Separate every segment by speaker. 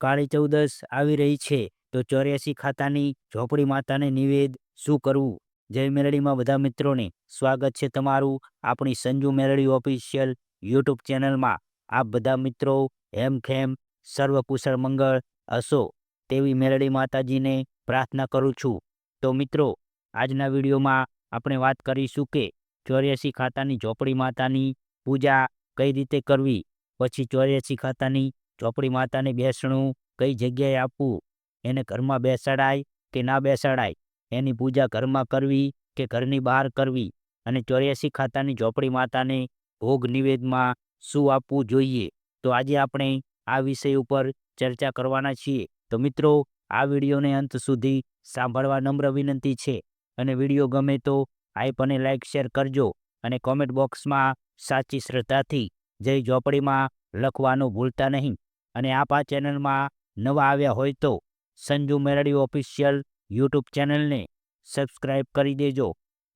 Speaker 1: કાળી ચૌદસ આવી રહી છે, તો ચોર્યાસી ખાતાની ઝોપડી માતાને નિવેદ શું કરવું? જય મેલડીમાં બધા મિત્રોને સ્વાગત છે તમારું આપણી સંજુ મેલડી ઓફિશિયલ યુટ્યુબ ચેનલમાં. આપ બધા મિત્રો હેમખેમ સર્વકુશળ મંગળ હશો તેવી મેલડી માતાજીને પ્રાર્થના કરું છું. તો મિત્રો, આજના વિડીયોમાં આપણે વાત કરીશું કે ચોર્યાસી ખાતાની ઝોપડી માતાની પૂજા કઈ રીતે કરવી? પછી ચોર્યાસી ખાતાની ઝોપડી માતાને બેસણું કઈ જગ્યાએ આપવું? એને ઘરમાં બેસાડાય કે ના બેસાડાય? એની પૂજા ઘરમાં કરવી કે ઘરની બહાર કરવી? અને ચોર્યાસી ખાતાની ઝોપડી માતાને ભોગ નિવેદમાં શું આપવું જોઈએ? તો આજે આપણે આ વિષય ઉપર ચર્ચા કરવાના છીએ. તો મિત્રો, આ વિડીયોને અંત સુધી સાંભળવા નમ્ર વિનંતી છે. અને વીડિયો ગમે તો આઈપ અને લાઇક શેર કરજો. અને કોમેન્ટ બોક્સમાં સાચી શ્રદ્ધાથી જય ઝોપડીમાં લખવાનું ભૂલતા નહીં. અને આપ આ ચેનલમાં નવા આવ્યા હોય તો સંજુ મેરડી ઓફિશિયલ યુટ્યુબ ચેનલને સબસ્ક્રાઈબ કરી દેજો.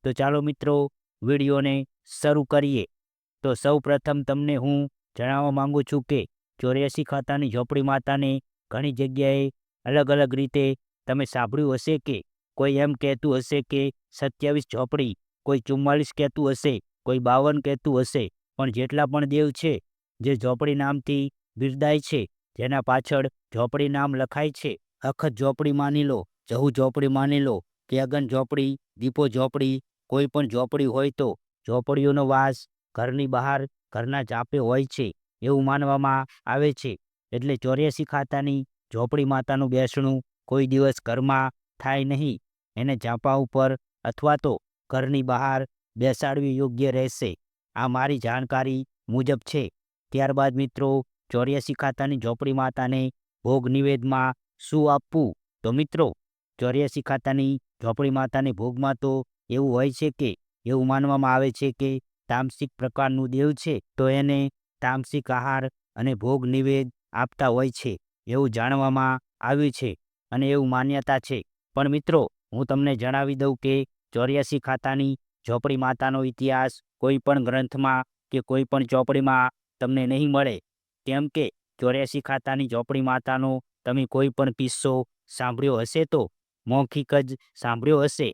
Speaker 1: તો ચાલો મિત્રો, વિડીયોને શરૂ કરીએ. તો સૌ પ્રથમ તમને હું જણાવવા માંગુ છું કે ચોર્યાસી ખાતાની ઝોપડી માતાને ઘણી જગ્યાએ અલગ અલગ રીતે તમે સાંભળ્યું હશે કે કોઈ એમ કહેતું હશે કે સત્યાવીસ ઝોપડી, કોઈ ચુમ્માલીસ કહેતું હશે, કોઈ બાવન કહેતું હશે, પણ જેટલા પણ દેવ છે જે ઝોપડી નામથી બિરદાય છે જેના પાછળ ઝોપડી નામ લખાય છે. અખત ઝોપડી માની લો, જહુ ઝોપડી માની લો કે અગન ઝોપડી, દીપો ઝોપડી, કોઈ પણ ઝોપડી હોય તો ઝોપડીઓનો વાસ ઘરની બહાર ઘરના ચાપે હોય છે, એવું માનવામાં આવે છે. એટલે ચોર્યાસી ખાતાની ઝોપડી માતાનું બેસણું કોઈ દિવસ ઘરમાં થાય નહીં, એને ઝાંપા ઉપર અથવા તો ઘરની બહાર બેસાડવી યોગ્ય રહેશે. આ મારી જાણકારી મુજબ છે. ત્યારબાદ મિત્રો ચોર્યાસી ખાતાની ઝોપડી માતાને ભોગ નિવેદમાં શું આપવું? તો મિત્રો ચોર્યાસી ખાતાની ઝોપડી માતાને ભોગમાં તો એવું હોય છે કે, એવું માનવામાં આવે છે કે તામસિક પ્રકારનું દેવ છે, તો એને તામસિક આહાર અને ભોગ નિવેદ આપતા હોય છે, એવું જાણવામાં આવ્યું છે અને એવું માન્યતા છે. પણ મિત્રો, હું તમને જણાવી દઉં કે ચોર્યાસી ખાતાની ઝોપડી માતાનો ઇતિહાસ કોઈ પણ ગ્રંથમાં કે કોઈ પણ ચોપડીમાં તમને નહીં મળે. કેમ કે ચોર્યાસી ખાતાની ઝોપડી માતાનો તમે કોઈ પણ કિસ્સો સાંભળ્યો હશે તો મૌખિક જ સાંભળ્યો હશે.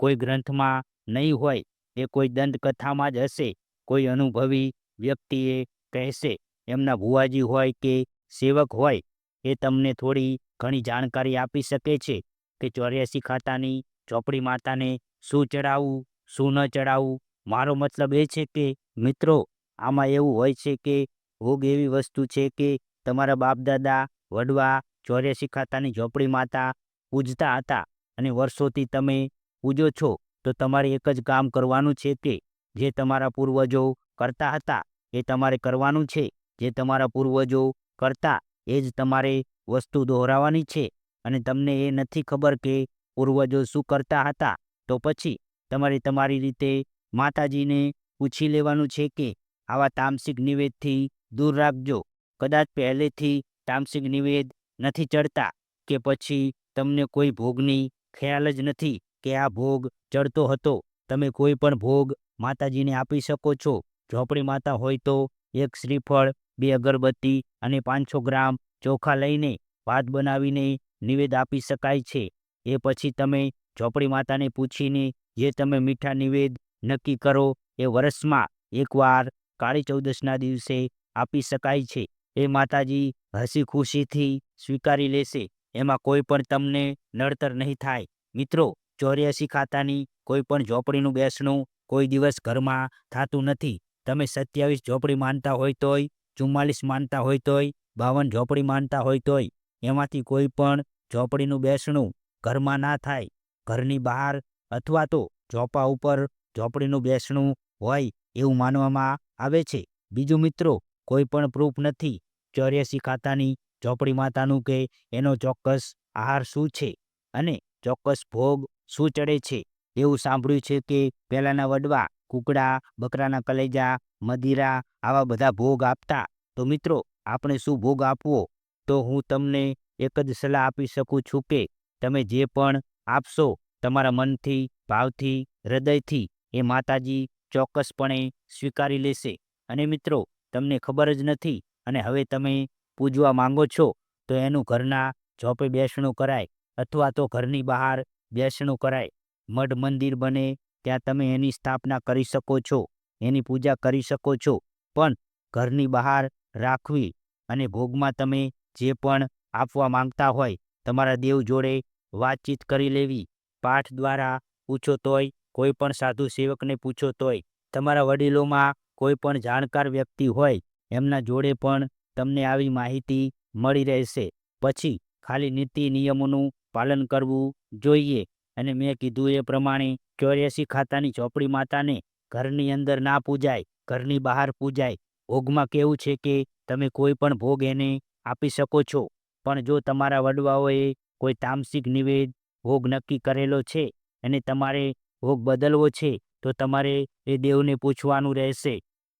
Speaker 1: કોઈ ગ્રંથમાં નહીં હોય, એ કોઈ દંતકથામાં જ હશે. કોઈ અનુભવી વ્યક્તિએ કહેશે, એમના ભુવાજી હોય કે સેવક હોય, એ તમને થોડી ઘણી જાણકારી આપી શકે છે કે ચોર્યાસી ખાતાની ચોપડી માતાને શું ચડાવવું, શું ન ચડાવવું? મારો મતલબ એ છે કે મિત્રો, આમાં એવું હોય છે કે ભોગ એવી વસ્તુ છે કે તમારા બાપ દાદા વડવા ચોર્યાસી ખાતાની ઝોપડી માતા પૂજતા હતા અને વર્ષોથી તમે પૂજો છો, તો તમારે એક જ કામ કરવાનું છે કે જે તમારા પૂર્વજો કરતા હતા, એ તમારે કરવાનું છે. જે તમારા પૂર્વજો કરતા, એ જ તમારે વસ્તુ દોહરાવાની છે. અને તમને એ નથી ખબર કે પૂર્વજો શું કરતા હતા, તો પછી તમારે તમારી રીતે માતાજીને પૂછી લેવાનું છે કે આવા તામસિક નિવેદથી દૂર રાખજો. કદાચ પહેલેથી તામસિક નિવેદ નથી ચડતા કે પછી તમને કોઈ ભોગની ખ્યાલ જ નથી કે આ ભોગ ચડતો હતો. તમે કોઈ પણ ભોગ માતાજીને આપી શકો છો. ઝોપડી માતા હોય તો એક શ્રીફળ, બે અગરબત્તી અને પાંચસો ગ્રામ ચોખા લઈને ભાત બનાવીને નિવેદ આપી શકાય છે. એ પછી તમે ઝોપડી માતાને પૂછીને જે તમે મીઠા નિવેદ નક્કી કરો એ વર્ષમાં એકવાર કાળી ચૌદસના દિવસે આપી શકાય છે. એ માતાજી હસી ખુશીથી સ્વીકારી લેશે. એમાં કોઈ પણ તમને નડતર નહીં થાય. મિત્રો, ચોર્યાસી ખાતાની કોઈ પણ ઝોપડીનું બેસણું કોઈ દિવસ ઘરમાં થતું નથી. તમે સત્યાવીસ ઝોપડી માનતા હોય તોય, ચુમ્માલીસ માનતા હોય તોય, બાવન ઝોપડી માનતા હોય તોય, એમાંથી કોઈ પણ ઝોપડીનું બેસણું ઘરમાં ના થાય. ઘરની બહાર અથવા તો ઝોપા ઉપર ઝોપડીનું બેસણું હોય એવું માનવામાં આવે છે. બીજું મિત્રો કોઈ પણ પ્રૂફ નથી. ચોર્યાસી ખાતાની ઝોપડી માતાનું કે એનો ચોક્કસ આહાર શું છે અને ચોક્કસ ભોગ શું ચડે છે? એવું સાંભળ્યું છે કે પહેલાંના વડવા, કુકડા, બકરાના કલેજા, મદિરા આવા બધા ભોગ આપતા. તો મિત્રો, આપણે શું ભોગ આપવો? તો હું તમને એક જ સલાહ આપી શકું છું કે તમે જે પણ આપશો તમારા મનથી, ભાવથી, હૃદયથી એ માતાજી ચોક્કસપણે સ્વીકારી લેશે. અને મિત્રો તમને ખબર જ નથી અને હવે તમે પૂજવા માંગો છો, તો એનું ઘરના જોપે બેસણું કરાય અથવા તો ઘરની બહાર બેસણું કરાય. મઠ મંદિર બને ત્યાં તમે એની સ્થાપના કરી શકો છો, એની પૂજા કરી શકો છો, પણ ઘરની બહાર રાખવી અને ભોગમાં તમે જે પણ આપવા માંગતા હોય તમારા દેવ જોડે વાતચીત કરી લેવી. પાઠ દ્વારા પૂછો તોય, કોઈ પણ સાધુ સેવકને પૂછો તોય, તમારા વડીલોમાં કોઈ પણ જાણકાર વ્યક્તિ હોય, એમના જોડે પણ તમને આવી માહિતી મળી રહેશે. પછી ખાલી નીતિ નિયમોનું પાલન કરવું જોઈએ. અને મેં કીધું એ પ્રમાણે ચોર્યાસી ખાતાની ચોપડી માતાને ઘરની અંદર ના પૂજાય, ઘરની બહાર પૂજાય. ભોગમાં કેવું છે કે તમે કોઈ પણ ભોગ એને આપી શકો છો. પણ જો તમારા વડવાઓએ કોઈ તામસિક નિવેદ ભોગ નક્કી કરેલો છે અને તમારે ભોગ બદલવો છે, તો તમારે એ દેવને પૂછવાનું રહેશે.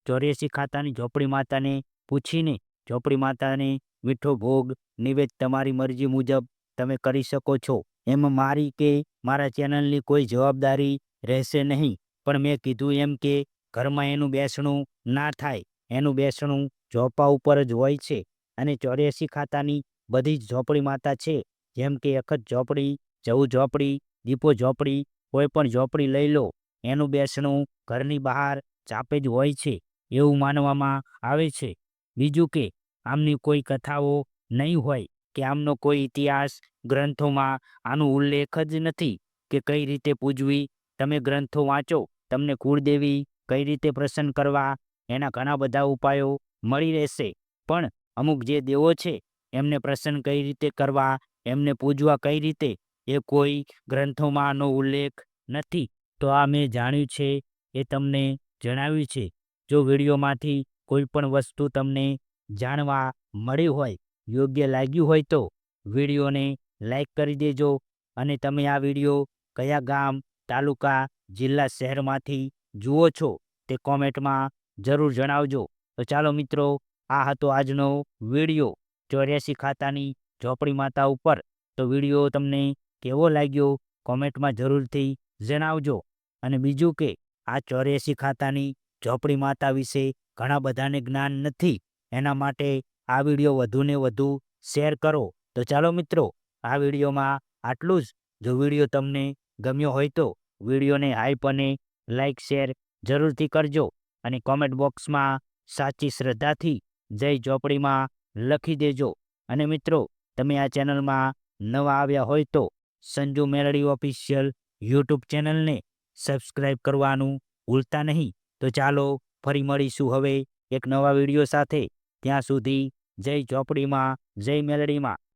Speaker 1: ચોર્યાસી ખાતાની ઝોપડી માતાને પૂછીને, ઝોપડી માતાને મીઠો ભોગ, નિવેદ તમારી મરજી મુજબ તમે કરી શકો છો. એમાં મારી કે મારા ચેનલની કોઈ જવાબદારી રહેશે નહીં પણ મેં કીધું એમ કે ઘરમાં એનું બેસણું ના થાય. એનું બેસણું ઝોપા ઉપર જ હોય છે. અને ચોર્યાસી ખાતાની બધી જ ઝોપડી માતા છે. જેમ કે અખત ઝોપડી જવું ઝોપડી, દીપો ઝોપડી, કોઈ પણ ઝોપડી લઈ લો. એનું બેસણું ઘરની બહાર ચાપે જ હોય છે. એવું માનવામાં આવે છે. બીજું કે, આમની કોઈ કથાઓ નહીં હોય કે આમનો કોઈ ઇતિહાસ ગ્રંથોમાં આનો ઉલ્લેખ જ નથી કે કઈ રીતે પૂજવી, તમે ગ્રંથો વાંચો, તમને કુળદેવી કઈ રીતે પ્રસન્ન કરવા, એના ઘણા બધા ઉપાયો મળી રહેશે. પણ અમુક જે દેવો છે, એમને પ્રસન્ન કઈ રીતે કરવા, એમને પૂજવા કઈ રીતે, એ કોઈ ગ્રંથોમાં આનો ઉલ્લેખ નથી. તો આ મેં જાણ્યું છે, એ તમને જણાવ્યું છે. જો વિડીયોમાંથી કોઈ પણ વસ્તુ તમને જાણવા મળી હોય, યોગ્ય લાગ્યું હોય તો વિડીયોને લાઈક કરી દેજો અને તમે આ વીડિયો કયા ગામ, તાલુકા, જિલ્લા, શહેરમાંથી જુઓ છો તે કોમેન્ટમાં જરૂર જણાવજો. તો ચાલો મિત્રો, આ હતો આજનો વીડિયો. ચોર્યાસી ખાતાની ઝોપડી માતા ઉપર. તો વીડિયો તમને કેવો લાગ્યો કોમેન્ટમાં જરૂરથી જણાવજો. અને બીજું કે, આ ચોર્યાસી ખાતાની ઝોપડી માતા વિશે ઘણા બધાને જ્ઞાન નથી. એના માટે આ વીડિયો વધુને વધુ શેર કરો. તો ચાલો મિત્રો, આ વિડીયોમાં આટલું જ. જો વીડિયો તમને ગમ્યો હોય તો વિડીયોને હાઈપ અને લાઇક શેર જરૂરથી કરજો અને કોમેન્ટ બોક્સમાં સાચી શ્રદ્ધાથી જય ચોપડીમાં લખી દેજો. અને મિત્રો, તમે આ ચેનલમાં નવા આવ્યા હોય તો સંજુ મેલડી ઓફિશિયલ યુટ્યુબ ચેનલને સબસ્ક્રાઈબ કરવાનું ભૂલતા નહીં. તો ચાલો ફરી મળીશું હવે એક નવા વીડિયો સાથે. ત્યાં સુધી જય ચોપડીમાં, જય મેલડીમાં.